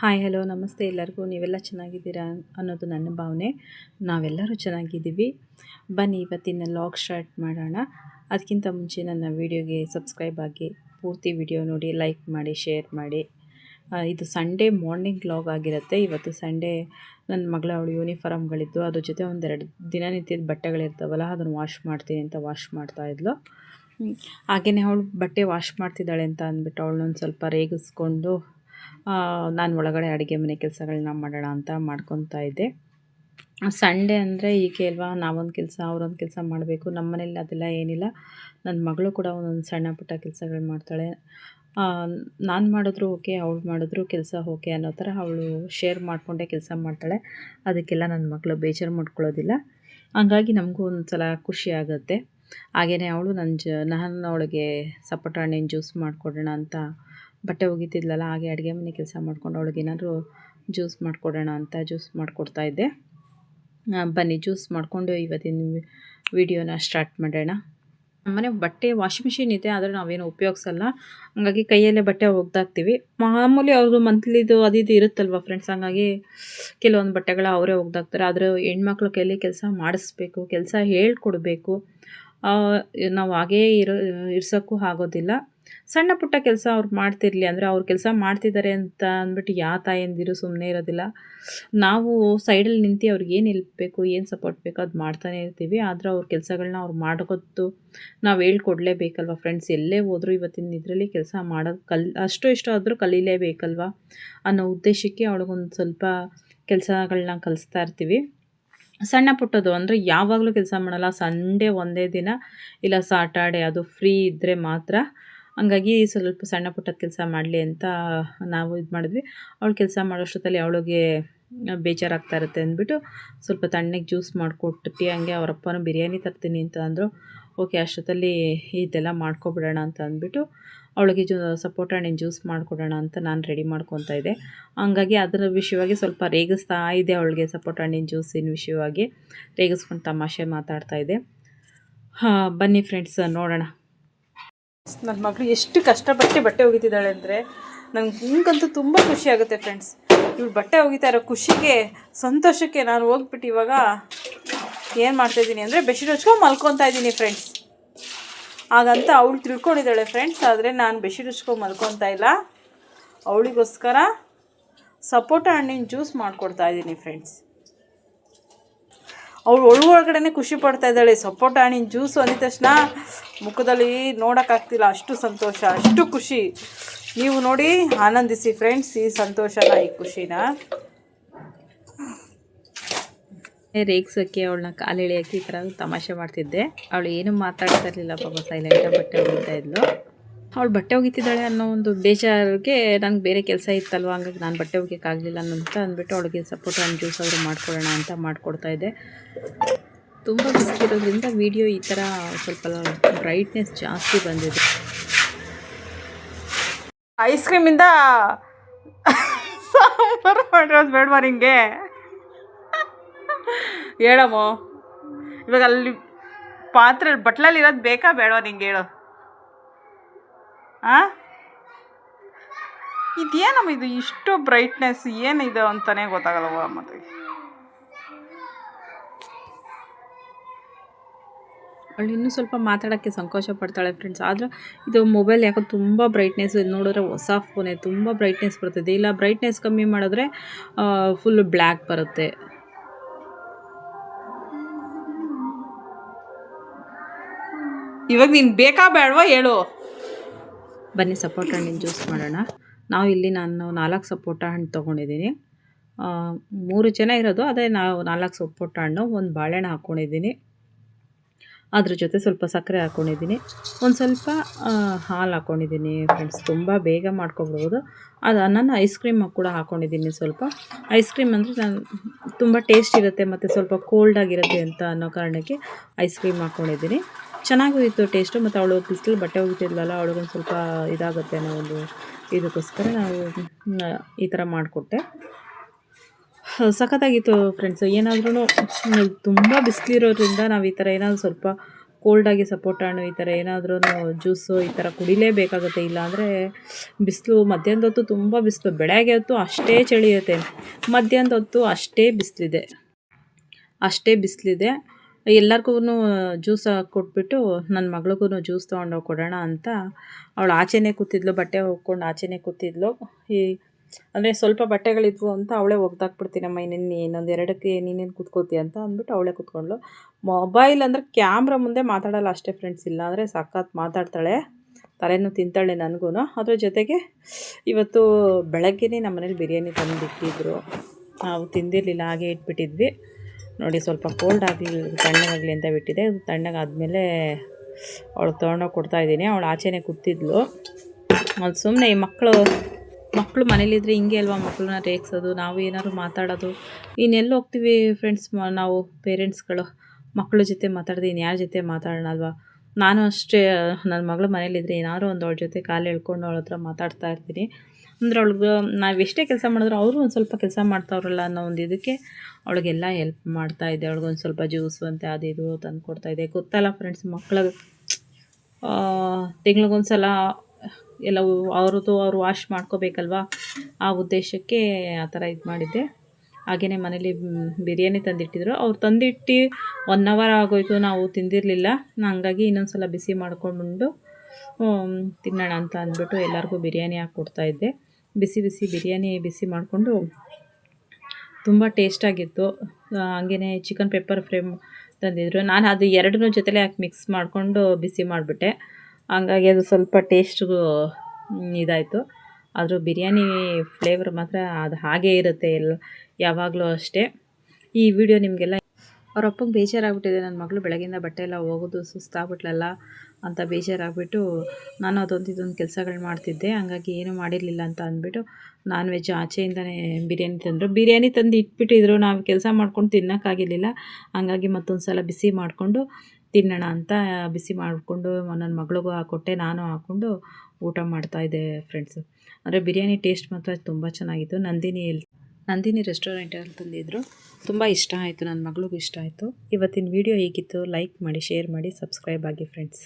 Hi, hello, ನಮಸ್ತೆ ಎಲ್ಲರಿಗೂ. ನೀವೆಲ್ಲ ಚೆನ್ನಾಗಿದ್ದೀರಾ ಅನ್ನೋದು ನನ್ನ ಭಾವನೆ. ನಾವೆಲ್ಲರೂ ಚೆನ್ನಾಗಿದ್ದೀವಿ. ಬನ್ನಿ, ಇವತ್ತಿನ ಲಾಗ್ ಸ್ಟಾರ್ಟ್ ಮಾಡೋಣ. ಅದಕ್ಕಿಂತ ಮುಂಚೆ ನನ್ನ ವೀಡಿಯೋಗೆ ಸಬ್ಸ್ಕ್ರೈಬ್ ಆಗಿ ಪೂರ್ತಿ ವಿಡಿಯೋ ನೋಡಿ, ಲೈಕ್ ಮಾಡಿ, ಶೇರ್ ಮಾಡಿ. ಇದು ಸಂಡೇ ಮಾರ್ನಿಂಗ್ ಲಾಗ್ ಆಗಿರುತ್ತೆ. ಇವತ್ತು ಸಂಡೇ ನನ್ನ ಮಗಳ ಅವಳು ಯೂನಿಫಾರ್ಮ್ಗಳಿದ್ದು, ಅದ್ರ ಜೊತೆ ಒಂದೆರಡು ದಿನನಿತ್ಯದ ಬಟ್ಟೆಗಳಿರ್ತಾವಲ್ಲ, ಅದನ್ನು ವಾಶ್ ಮಾಡ್ತೀನಿ ಅಂತ ವಾಶ್ ಮಾಡ್ತಾ ಮಾಡ್ತಾಯಿದ್ಲು ಹಾಗೆಯೇ ಅವಳು ಬಟ್ಟೆ ವಾಶ್ ಮಾಡ್ತಿದ್ದಾಳೆ ಅಂತ ಅಂದ್ಬಿಟ್ಟು ಅವಳನ್ನೊಂದು ಸ್ವಲ್ಪ ರೇಗಿಸ್ಕೊಂಡು ನಾನು ಒಳಗಡೆ ಅಡುಗೆ ಮನೆ ಕೆಲಸಗಳನ್ನ ಮಾಡೋಣ ಅಂತ ಮಾಡ್ಕೊತಾ ಇದ್ದೆ. ಸಂಡೇ ಅಂದರೆ ಹೀಗೆ ಅಲ್ವಾ, ನಾವೊಂದು ಕೆಲಸ, ಅವರೊಂದು ಕೆಲಸ ಮಾಡಬೇಕು. ನಮ್ಮ ಮನೇಲಿ ಅದೆಲ್ಲ ಏನಿಲ್ಲ. ನನ್ನ ಮಗಳು ಕೂಡ ಒಂದೊಂದು ಸಣ್ಣ ಪುಟ್ಟ ಕೆಲಸಗಳು ಮಾಡ್ತಾಳೆ. ನಾನು ಮಾಡಿದ್ರು ಓಕೆ, ಅವಳು ಮಾಡಿದ್ರು ಕೆಲಸ ಓಕೆ ಅನ್ನೋ ಥರ ಅವಳು ಶೇರ್ ಮಾಡಿಕೊಂಡೇ ಕೆಲಸ ಮಾಡ್ತಾಳೆ. ಅದಕ್ಕೆಲ್ಲ ನನ್ನ ಮಗಳು ಬೇಜಾರು ಮಾಡ್ಕೊಳ್ಳೋದಿಲ್ಲ. ಹಂಗಾಗಿ ನಮಗೂ ಒಂದು ಸಲ ಖುಷಿ ಆಗುತ್ತೆ. ಹಾಗೆಯೇ ಅವಳು ನನ್ನ ಜ ನಾನು ಅವಳಿಗೆ ಹಣ್ಣಿನ ಜ್ಯೂಸ್ ಮಾಡಿಕೊಡೋಣ ಅಂತ ಬಟ್ಟೆ ಒಗಿತಿದ್ಲಲ್ಲ, ಹಾಗೆ ಅಡುಗೆ ಮನೆ ಕೆಲಸ ಮಾಡ್ಕೊಂಡು ಅವಳಿಗೆ ಏನಾದರೂ ಜ್ಯೂಸ್ ಮಾಡಿಕೊಡೋಣ ಅಂತ ಜ್ಯೂಸ್ ಮಾಡಿಕೊಡ್ತಾ ಇದ್ದೆ. ಬನ್ನಿ ಜ್ಯೂಸ್ ಮಾಡಿಕೊಂಡು ಇವತ್ತಿನ ವಿಡಿಯೋನ ಸ್ಟಾರ್ಟ್ ಮಾಡೋಣ. ನಮ್ಮನೆ ಬಟ್ಟೆ ವಾಷಿಂಗ್ ಮಿಷಿನ್ ಇದೆ, ಆದರೆ ನಾವೇನು ಉಪಯೋಗಿಸಲ್ಲ. ಹಾಗಾಗಿ ಕೈಯಲ್ಲೇ ಬಟ್ಟೆ ಒಗ್ದಾಕ್ತೀವಿ. ಮಾಮೂಲಿ ಅವ್ರದ್ದು ಮಂತ್ಲಿದು ಅದು ಇದು ಇರುತ್ತಲ್ವ ಫ್ರೆಂಡ್ಸ್ ಹಂಗಾಗಿ ಕೆಲವೊಂದು ಬಟ್ಟೆಗಳ ಅವರೇ ಒಗ್ದಾಕ್ತಾರೆ. ಆದರೆ ಹೆಣ್ಮಕ್ಳು ಕೈಯಲ್ಲಿ ಕೆಲಸ ಮಾಡಿಸ್ಬೇಕು, ಕೆಲಸ ಹೇಳ್ಕೊಡ್ಬೇಕು. ನಾವು ಹಾಗೇ ಇರೋ, ಇರ್ಸೋಕ್ಕೂ ಆಗೋದಿಲ್ಲ. ಸಣ್ಣ ಪುಟ್ಟ ಕೆಲಸ ಅವ್ರು ಮಾಡ್ತಿರಲಿ ಅಂದರೆ ಅವ್ರು ಕೆಲಸ ಮಾಡ್ತಿದ್ದಾರೆ ಅಂತ ಅಂದ್ಬಿಟ್ಟು ಯಾವ ತಾಯಂದಿರು ಸುಮ್ಮನೆ ಇರೋದಿಲ್ಲ. ನಾವು ಸೈಡಲ್ಲಿ ನಿಂತು ಅವ್ರಿಗೆ ಏನು ಹೆಲ್ಪ್ ಬೇಕು, ಏನು ಸಪೋರ್ಟ್ ಬೇಕು ಅದು ಮಾಡ್ತಾನೆ ಇರ್ತೀವಿ. ಆದರೆ ಅವ್ರ ಕೆಲಸಗಳನ್ನ ಅವ್ರು ಮಾಡ್ಕೊತ್ತು ನಾವು ಹೇಳ್ಕೊಡ್ಲೇಬೇಕಲ್ವ ಫ್ರೆಂಡ್ಸ್? ಎಲ್ಲೇ ಹೋದರೂ ಇವತ್ತಿನ ಇದರಲ್ಲಿ ಕೆಲಸ ಮಾಡೋದು ಕಲ್, ಅಷ್ಟು ಇಷ್ಟು ಆದರೂ ಕಲೀಲೇಬೇಕಲ್ವ ಅನ್ನೋ ಉದ್ದೇಶಕ್ಕೆ ಅವಳಿಗೊಂದು ಸ್ವಲ್ಪ ಕೆಲಸಗಳನ್ನ ಕಲಿಸ್ತಾ ಇರ್ತೀವಿ. ಸಣ್ಣ ಪುಟ್ಟದು ಅಂದರೆ ಯಾವಾಗಲೂ ಕೆಲಸ ಮಾಡಲ್ಲ. ಸಂಡೇ ಒಂದೇ ದಿನ ಇಲ್ಲ ಸಾಟರ್ಡೆ ಅದು ಫ್ರೀ ಇದ್ದರೆ ಮಾತ್ರ. ಹಂಗಾಗಿ ಸ್ವಲ್ಪ ಸಣ್ಣ ಪುಟ್ಟದ ಕೆಲಸ ಮಾಡಲಿ ಅಂತ ನಾವು ಇದು ಮಾಡಿದ್ವಿ. ಅವಳು ಕೆಲಸ ಮಾಡೋಷ್ಟೊತ್ತಲ್ಲಿ ಅವಳಿಗೆ ಬೇಜಾರಾಗ್ತಾ ಇರುತ್ತೆ ಅಂದ್ಬಿಟ್ಟು ಸ್ವಲ್ಪ ತಣ್ಣಗೆ ಜ್ಯೂಸ್ ಮಾಡಿಕೊಟ್ಟು ಹಂಗೆ, ಅವರಪ್ಪನೂ ಬಿರಿಯಾನಿ ತರ್ತೀನಿ ಅಂತ ಅಂದರು. ಓಕೆ, ಅಷ್ಟೊತ್ತಲ್ಲಿ ಇದೆಲ್ಲ ಮಾಡ್ಕೊಬಿಡೋಣ ಅಂತ ಅಂದ್ಬಿಟ್ಟು, ಅವಳಿಗೆ ಜೂ, ಸಪೋಟ ಹಣ್ಣಿನ ಜ್ಯೂಸ್ ಮಾಡಿಕೊಡೋಣ ಅಂತ ನಾನು ರೆಡಿ ಮಾಡ್ಕೊತಾ ಇದ್ದೆ. ಹಂಗಾಗಿ ಅದರ ವಿಷಯವಾಗಿ ಸ್ವಲ್ಪ ರೇಗಿಸ್ತಾ ಇದೆ ಅವಳಿಗೆ ಸಪೋಟ ಹಣ್ಣಿನ ಜ್ಯೂಸಿನ ವಿಷಯವಾಗಿ. ರೇಗಿಸ್ಕೊಂಡು ತಮಾಷೆ ಮಾತಾಡ್ತಾ ಇದ್ದೆ. ಹಾಂ, ಬನ್ನಿ ಫ್ರೆಂಡ್ಸ್ ನೋಡೋಣ. ನನ್ನ ಮಗಳು ಎಷ್ಟು ಕಷ್ಟಪಟ್ಟು ಬಟ್ಟೆ ಒಗಿತಿದ್ದಾಳೆ ಅಂದರೆ ನಂಗೆ ನಿಮ್ಗಂತೂ ತುಂಬ ಖುಷಿ ಆಗುತ್ತೆ ಫ್ರೆಂಡ್ಸ್ ಇವಳು ಬಟ್ಟೆ ಒಗಿತಾ ಇರೋ ಖುಷಿಗೆ, ಸಂತೋಷಕ್ಕೆ ನಾನು ಹೋಗ್ಬಿಟ್ಟು ಇವಾಗ ಏನು ಮಾಡ್ತಾಯಿದ್ದೀನಿ ಅಂದರೆ ಬೆಡ್ಶೀಟ್ ಹಚ್ಕೊಂಡು ಮಲ್ಕೊತಾ ಇದ್ದೀನಿ ಫ್ರೆಂಡ್ಸ್ ಹಾಗಂತ ಅವಳು ತಿಳ್ಕೊಂಡಿದ್ದಾಳೆ ಫ್ರೆಂಡ್ಸ್ ಆದರೆ ನಾನು ಬೆಡ್ಶೀಟ್ ಹಚ್ಕೊಂಡು ಮಲ್ಕೊತಾ ಇಲ್ಲ. ಅವಳಿಗೋಸ್ಕರ ಸಪೋಟ ಹಣ್ಣಿನ ಜ್ಯೂಸ್ ಮಾಡಿಕೊಡ್ತಾ ಇದ್ದೀನಿ ಫ್ರೆಂಡ್ಸ್ ಅವಳು ಒಳಗಡೆನೆ ಖುಷಿ ಪಡ್ತಾ ಇದ್ದಾಳೆ, ಸಪೋಟ ಹಣ್ಣಿನ ಜ್ಯೂಸ್ ಅಂದಿದ ತಕ್ಷಣ ಮುಖದಲ್ಲಿ ನೋಡೋಕ್ಕಾಗ್ತಿಲ್ಲ, ಅಷ್ಟು ಸಂತೋಷ, ಅಷ್ಟು ಖುಷಿ. ನೀವು ನೋಡಿ, ಆನಂದಿಸಿ ಫ್ರೆಂಡ್ಸ್ ಈ ಸಂತೋಷನ ಈ ಖುಷಿನ. ರೇಗ್ಸೋಕ್ಕೆ ಅವಳನ್ನ ಕಾಲು ಎಳೆಯೋಕ್ಕೆ ಈ ಥರ ತಮಾಷೆ ಮಾಡ್ತಿದ್ದೆ. ಅವಳು ಏನು ಮಾತಾಡ್ತಾ ಇರಲಿಲ್ಲ ಪಾಪ ಸೈಲೆಂಟಾಗಿ ಬಟ್ಟೆ ಒಗಿತಾ ಇದ್ಲು. ಅವಳು ಬಟ್ಟೆ ಒಗಿತಿದ್ದಾಳೆ ಅನ್ನೋ ಒಂದು ಬೇಜಾರಿಗೆ ನಂಗೆ ಬೇರೆ ಕೆಲಸ ಇತ್ತಲ್ವ, ಹಂಗಾಗಿ ನಾನು ಬಟ್ಟೆ ಒಗಿಯೋಕ್ಕಾಗಲಿಲ್ಲ ಅಂತ ಅಂದ್ಬಿಟ್ಟು ಅವಳಿಗೆ ಸಪೋರ್ಟ್ ಒಂದು ಜ್ಯೂಸ್ ಆದರೂ ಮಾಡ್ಕೊಳ್ಳೋಣ ಅಂತ ಮಾಡ್ಕೊಡ್ತಾ ಇದ್ದೆ. ತುಂಬ ಬಿಸಿಲಿರೋದ್ರಿಂದ ವಿಡಿಯೋ ಈ ಥರ ಸ್ವಲ್ಪ ಬ್ರೈಟ್ನೆಸ್ ಜಾಸ್ತಿ ಬಂದಿದೆ. ಐಸ್ ಕ್ರೀಮಿಂದ ಸಾಂಬಾರು ಮಾಡಿರೋದು ಬೇಡವಾ ನಿಂಗೆ? ಹೇಳಮ್ಮ. ಇವಾಗ ಅಲ್ಲಿ ಪಾತ್ರೆ, ಬಟ್ಲಲ್ಲಿ ಇರೋದು ಬೇಕಾ ಬೇಡವಾ ನಿಂಗೆ ಹೇಳು. ಆ? ಇದೇನಮ್ಮ ಇದು ಇಷ್ಟು ಬ್ರೈಟ್ನೆಸ್ ಏನಿದೆ ಅಂತಲೇ ಗೊತ್ತಾಗಲ್ಲವ ಮತ್ತೆ? ಅವಳು ಇನ್ನೂ ಸ್ವಲ್ಪ ಮಾತಾಡೋಕ್ಕೆ ಸಂಕೋಚ ಪಡ್ತಾಳೆ ಫ್ರೆಂಡ್ಸ್ ಆದರೆ ಇದು ಮೊಬೈಲ್ ಯಾಕೋ ತುಂಬ ಬ್ರೈಟ್ನೆಸ್ ನೋಡಿದ್ರೆ ಹೊಸ ಫೋನೇ ತುಂಬ ಬ್ರೈಟ್ನೆಸ್ ಬರ್ತದೆ. ಇಲ್ಲ ಬ್ರೈಟ್ನೆಸ್ ಕಮ್ಮಿ ಮಾಡಿದ್ರೆ ಫುಲ್ ಬ್ಲ್ಯಾಕ್ ಬರುತ್ತೆ. ಇವಾಗ ನೀನು ಬೇಕಾ ಬೇಡವಾ ಹೇಳು. ಬನ್ನಿ ಸಪೋಟ ಹಣ್ಣಿನ ಜ್ಯೂಸ್ ಮಾಡೋಣ. ನಾವು ಇಲ್ಲಿ ನಾನು ನಾಲ್ಕು ಸಪೋಟ ಹಣ್ಣು ತೊಗೊಂಡಿದ್ದೀನಿ. ಮೂರು ಜನ ಇರೋದು ಅದೇ ನಾವು ನಾಲ್ಕು ಸಪೋಟ ಹಣ್ಣು ಒಂದು ಬಾಳೆಹಣ್ಣು ಹಾಕ್ಕೊಂಡಿದ್ದೀನಿ ಅದ್ರ ಜೊತೆ ಸ್ವಲ್ಪ ಸಕ್ಕರೆ ಹಾಕ್ಕೊಂಡಿದ್ದೀನಿ ಒಂದು ಸ್ವಲ್ಪ ಹಾಲು ಹಾಕ್ಕೊಂಡಿದ್ದೀನಿ ಫ್ರೆಂಡ್ಸ್ ತುಂಬ ಬೇಗ ಮಾಡ್ಕೊಬೋದು ಅದು ನಾನು ಐಸ್ ಕ್ರೀಮ್ ಕೂಡ ಹಾಕ್ಕೊಂಡಿದ್ದೀನಿ ಸ್ವಲ್ಪ. ಐಸ್ ಕ್ರೀಮ್ ಅಂದರೆ ನಾನು ತುಂಬ ಟೇಸ್ಟ್ ಇರುತ್ತೆ ಮತ್ತು ಸ್ವಲ್ಪ ಕೋಲ್ಡ್ ಆಗಿರುತ್ತೆ ಅಂತ ಅನ್ನೋ ಕಾರಣಕ್ಕೆ ಐಸ್ ಕ್ರೀಮ್ ಹಾಕ್ಕೊಂಡಿದ್ದೀನಿ ಚೆನ್ನಾಗೂ ಇತ್ತು ಟೇಸ್ಟು ಮತ್ತು ಅವಳು ಬಿಸಿಲು ಬಟ್ಟೆ ಹೋಗ್ತಿದ್ಲಲ್ಲ ಅವಳಿಗೊಂದು ಸ್ವಲ್ಪ ಇದಾಗುತ್ತೆ ಅನ್ನೋ ಒಂದು ಇದಕ್ಕೋಸ್ಕರ ನಾವು ಈ ಥರ ಮಾಡಿಕೊಟ್ಟೆ. ಸಖತ್ತಾಗಿತ್ತು ಫ್ರೆಂಡ್ಸ್ ಏನಾದ್ರೂ ತುಂಬ ಬಿಸಿಲಿರೋದ್ರಿಂದ ನಾವು ಈ ಥರ ಏನಾದರೂ ಸ್ವಲ್ಪ ಕೋಲ್ಡಾಗಿ ಸಪೋರ್ಟ್ ಹಣ್ಣು ಈ ಥರ ಏನಾದರೂ ಜ್ಯೂಸು ಈ ಥರ ಕುಡಿಲೇಬೇಕಾಗುತ್ತೆ. ಇಲ್ಲಾಂದರೆ ಬಿಸಿಲು, ಮಧ್ಯಾಹ್ನದ ಹೊತ್ತು ತುಂಬ ಬಿಸಿಲು. ಬೆಳಗ್ಗೆ ಹೊತ್ತು ಅಷ್ಟೇ ಚಳಿ ಇರುತ್ತೆ ಮಧ್ಯಾಹ್ನದ ಹೊತ್ತು ಅಷ್ಟೇ ಬಿಸಿಲಿದೆ. ಅಷ್ಟೇ ಬಿಸಿಲಿದೆ. ಎಲ್ಲರಿಗೂ ಜ್ಯೂಸ್ ಕೊಟ್ಬಿಟ್ಟು ನನ್ನ ಮಗಳಿಗೂ ಜ್ಯೂಸ್ ತೊಗೊಂಡೋಗಿ ಕೊಡೋಣ ಅಂತ. ಅವಳು ಆಚೆನೇ ಕೂತಿದ್ಲು, ಬಟ್ಟೆ ಹೋಗ್ಕೊಂಡು ಆಚೆನೇ ಕೂತಿದ್ಲು. ಈ ಅಂದರೆ ಸ್ವಲ್ಪ ಬಟ್ಟೆಗಳಿದ್ವು ಅಂತ ಅವಳೇ ಒಗ್ದಾಕ್ಬಿಡ್ತೀನಮ್ಮ ಇನ್ನೇನು ಇನ್ನೊಂದು ಎರಡಕ್ಕೆ ನೀನೇನು ಕೂತ್ಕೋತಿ ಅಂತ ಅಂದ್ಬಿಟ್ಟು ಅವಳೇ ಕೂತ್ಕೊಂಡ್ಳು. ಮೊಬೈಲ್ ಅಂದರೆ ಕ್ಯಾಮ್ರಾ ಮುಂದೆ ಮಾತಾಡಲ್ಲ ಅಷ್ಟೇ ಫ್ರೆಂಡ್ಸ್ ಇಲ್ಲ ಅಂದರೆ ಮಾತಾಡ್ತಾಳೆ ತಲೆನೂ ತಿಂತಾಳೆ ನನಗೂ ಅದ್ರ ಜೊತೆಗೆ ಇವತ್ತು ಬೆಳಗ್ಗೆನೇ ನಮ್ಮ ಮನೇಲಿ ಬಿರಿಯಾನಿ ತಂದುಬಿಟ್ಟಿದ್ರು ನಾವು ತಿಂದಿರಲಿಲ್ಲ, ಹಾಗೆ ಇಟ್ಬಿಟ್ಟಿದ್ವಿ. ನೋಡಿ, ಸ್ವಲ್ಪ ಕೋಲ್ಡ್ ಆಗಲಿ ತಣ್ಣಗಾಗಲಿ ಅಂತ ಬಿಟ್ಟಿದೆ. ತಣ್ಣಗಾದ್ಮೇಲೆ ಅವಳು ತೊಗೊಂಡೋಗಿ ಕೊಡ್ತಾಯಿದ್ದೀನಿ ಅವಳು ಆಚೆನೇ ಕೂತಿದ್ಲು. ಅದು ಸುಮ್ಮನೆ ಈ ಮಕ್ಕಳು ಮಕ್ಕಳು ಮನೇಲಿದ್ರೆ ಹಿಂಗೆ ಅಲ್ವಾ ಮಕ್ಕಳನ್ನ ರೇಗಿಸೋದು? ನಾವು ಏನಾದ್ರು ಮಾತಾಡೋದು? ಇನ್ನೆಲ್ಲಿ ಹೋಗ್ತೀವಿ ಫ್ರೆಂಡ್ಸ್ ನಾವು ಪೇರೆಂಟ್ಸ್ಗಳು ಮಕ್ಕಳ ಜೊತೆ ಮಾತಾಡ್ದೆ ಇನ್ನು ಯಾರ ಜೊತೆ ಮಾತಾಡೋಣ ಅಲ್ವಾ? ನಾನು ಅಷ್ಟೇ ನನ್ನ ಮಗಳು ಮನೇಲಿದ್ರೆ ಏನಾದ್ರು ಒಂದು ಅವಳ ಜೊತೆ ಕಾಲು ಎಳ್ಕೊಂಡು ಅವಳ ಹತ್ರ ಮಾತಾಡ್ತಾ ಇರ್ತೀನಿ. ಅಂದ್ರೆ ಅವಳಿಗೆ, ನಾವು ಎಷ್ಟೇ ಕೆಲಸ ಮಾಡಿದ್ರು ಅವರು ಒಂದು ಸ್ವಲ್ಪ ಕೆಲಸ ಮಾಡ್ತಾವ್ರಲ್ಲ ಅನ್ನೋ ಒಂದು ಇದಕ್ಕೆ ಅವಳಿಗೆಲ್ಲ ಹೆಲ್ಪ್ ಮಾಡ್ತಾ ಇದ್ದೆ ಅವಳಿಗೊಂದು ಸ್ವಲ್ಪ ಜ್ಯೂಸು ಅಂತೆ ಅದು ಇದು ತಂದು ಕೊಡ್ತಾಯಿದ್ದೆ ಗೊತ್ತಲ್ಲ ಫ್ರೆಂಡ್ಸ್ ಮಕ್ಳಿಗೆ ತಿಂಗ್ಳಿಗೊಂದು ಸಲ ಎಲ್ಲವೂ ಅವ್ರದ್ದು ಅವರು ವಾಶ್ ಮಾಡ್ಕೋಬೇಕಲ್ವಾ? ಆ ಉದ್ದೇಶಕ್ಕೆ ಆ ಥರ ಇದು ಮಾಡಿದ್ದೆ. ಹಾಗೆಯೇ ಮನೇಲಿ ಬಿರಿಯಾನಿ ತಂದಿಟ್ಟಿದ್ರು. ಅವ್ರು ತಂದಿಟ್ಟು ಒನ್ ಅವರ್ ಆಗೋಯ್ತು, ನಾವು ತಿಂದಿರಲಿಲ್ಲ. ಹಂಗಾಗಿ ಇನ್ನೊಂದು ಸಲ ಬಿಸಿ ಮಾಡ್ಕೊಂಡು ತಿನ್ನೋಣ ಅಂತ ಅಂದ್ಬಿಟ್ಟು ಎಲ್ಲರಿಗೂ ಬಿರಿಯಾನಿ ಹಾಕ್ಕೊಡ್ತಾಯಿದ್ದೆ ಬಿಸಿ ಬಿಸಿ ಬಿರಿಯಾನಿ ಬಿಸಿ ಮಾಡಿಕೊಂಡು ತುಂಬ ಟೇಸ್ಟಾಗಿತ್ತು ಹಾಗೆಯೇ ಚಿಕನ್ ಪೆಪ್ಪರ್ ಫ್ರೇಮ್ ತಂದಿದ್ರು. ನಾನು ಅದು ಎರಡನ್ನೂ ಜೊತೆಲೇ ಹಾಕಿ ಮಿಕ್ಸ್ ಮಾಡಿಕೊಂಡು ಬಿಸಿ ಮಾಡಿಬಿಟ್ಟೆ. ಹಂಗಾಗಿ ಅದು ಸ್ವಲ್ಪ ಟೇಸ್ಟಿಗೂ ಇದಾಯಿತು. ಆದರೂ ಬಿರಿಯಾನಿ ಫ್ಲೇವರ್ ಮಾತ್ರ ಅದು ಹಾಗೇ ಇರುತ್ತೆ ಎಲ್ಲ, ಯಾವಾಗಲೂ ಅಷ್ಟೇ. ಈ ವಿಡಿಯೋ ನಿಮಗೆಲ್ಲ ಅವ್ರ ಅಪ್ಪಂಗೆ ಬೇಜಾರಾಗ್ಬಿಟ್ಟಿದೆ. ನನ್ನ ಮಗಳು ಬೆಳಗಿಂದ ಬಟ್ಟೆ ಎಲ್ಲ ಹೋಗೋದು ಸುಸ್ತಾಗ್ಬಿಟ್ಲಲ್ಲ ಅಂತ ಬೇಜಾರಾಗ್ಬಿಟ್ಟು ನಾನು ಅದೊಂದು ಇದೊಂದು ಕೆಲಸಗಳು ಮಾಡ್ತಿದ್ದೆ. ಹಂಗಾಗಿ ಏನೂ ಮಾಡಿರಲಿಲ್ಲ ಅಂತ ಅಂದ್ಬಿಟ್ಟು ನಾನ್ ವೆಜ್ ಆಚೆಯಿಂದನೇ ಬಿರಿಯಾನಿ ತಂದರು. ಬಿರಿಯಾನಿ ತಂದು ಇಟ್ಬಿಟ್ಟಿದ್ರು. ನಾವು ಕೆಲಸ ಮಾಡ್ಕೊಂಡು ತಿನ್ನೋಕ್ಕಾಗಿರಲಿಲ್ಲ. ಹಂಗಾಗಿ ಮತ್ತೊಂದು ಸಲ ಬಿಸಿ ಮಾಡಿಕೊಂಡು ತಿನ್ನೋಣ ಅಂತ ಬಿಸಿ ಮಾಡಿಕೊಂಡು ನನ್ನ ಮಗಳಿಗೂ ಹಾಕ್ಕೊಟ್ಟೆ ನಾನು ಹಾಕ್ಕೊಂಡು ಊಟ ಮಾಡ್ತಾಯಿದ್ದೆ ಫ್ರೆಂಡ್ಸು ಅಂದರೆ ಬಿರಿಯಾನಿ ಟೇಸ್ಟ್ ಮಾತ್ರ ತುಂಬ ಚೆನ್ನಾಗಿತ್ತು. ನಂದಿನಿ ನಂದಿನಿ ರೆಸ್ಟೋರೆಂಟಲ್ಲಿ ತಂದಿದ್ದರು ತುಂಬ ಇಷ್ಟ ಆಯಿತು ನನ್ನ ಮಗಳಿಗೂ ಇಷ್ಟ ಆಯಿತು. ಇವತ್ತಿನ ವೀಡಿಯೋ ಹೀಗಿತ್ತು. ಲೈಕ್ ಮಾಡಿ ಶೇರ್ ಮಾಡಿ ಸಬ್ಸ್ಕ್ರೈಬ್ ಆಗಿ ಫ್ರೆಂಡ್ಸ್